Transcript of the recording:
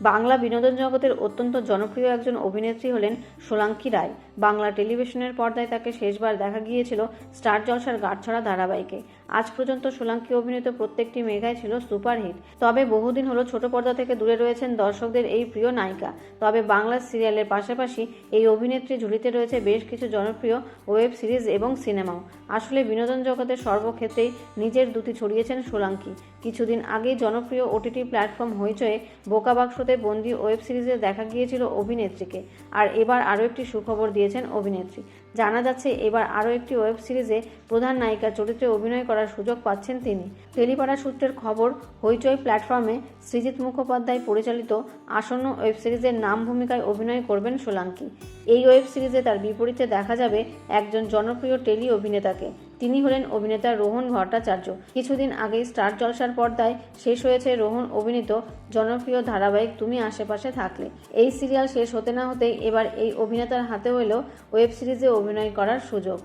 বাংলা বিনোদন জগতের অত্যন্ত জনপ্রিয় একজন অভিনেত্রী হলেন সোলাঙ্কি রায়। বাংলা টেলিভিশনের পর্দায় তাকে শেষবার দেখা গিয়েছিল স্টার জলসার গাঁটছড়া ধারাবাহিকে। আজ পর্যন্ত সোলাঙ্কি অভিনীত প্রত্যেকটি মেঘাই ছিল সুপারহিট। তবে বহুদিন হলো ছোট পর্দা থেকে দূরে রয়েছেন দর্শকদের এই প্রিয় নায়িকা। তবে বাংলা সিরিয়ালের পাশাপাশি এই অভিনেত্রী ঝুলিতে রয়েছে বেশ কিছু জনপ্রিয় ওয়েব সিরিজ এবং সিনেমাও। আসলে বিনোদন জগতের সর্বক্ষেত্রেই নিজের দুটি ছড়িয়েছেন সোলাঙ্কি। কিছুদিন আগেই জনপ্রিয় ওটিটি প্ল্যাটফর্ম হইচয়ে বোকা বাক্সতে বন্দি ওয়েব সিরিজে দেখা গিয়েছিল অভিনেত্রীকে। আর এবার আরও একটি সুখবর দিয়েছেন অভিনেত্রী। জানা যাচ্ছে, এবার আরও একটি ওয়েব সিরিজে প্রধান নায়িকার চরিত্রে অভিনয় করার সুযোগ পাচ্ছেন তিনি। টেলিপাড়া সূত্রের খবর, হইচই প্ল্যাটফর্মে সৃজিত মুখোপাধ্যায় পরিচালিত আসন্ন ওয়েব সিরিজের নাম ভূমিকায় অভিনয় করবেন সোলাঙ্কি। এই ওয়েব সিরিজে তার বিপরীতে দেখা যাবে একজন জনপ্রিয় টেলি অভিনেতাকে। তিনি হলেন অভিনেতা রোহন ভট্টাচার্য। কিছুদিন আগেই স্টার জলসার পর্দায় শেষ হয়েছে রোহন অভিনীত জনপ্রিয় ধারাবাহিক তুমি আশেপাশে থাকলে। এই সিরিয়াল শেষ হতে না হতেই এবার এই অভিনেতার হাতে হলো ওয়েব সিরিজে অভিনয় করার সুযোগ।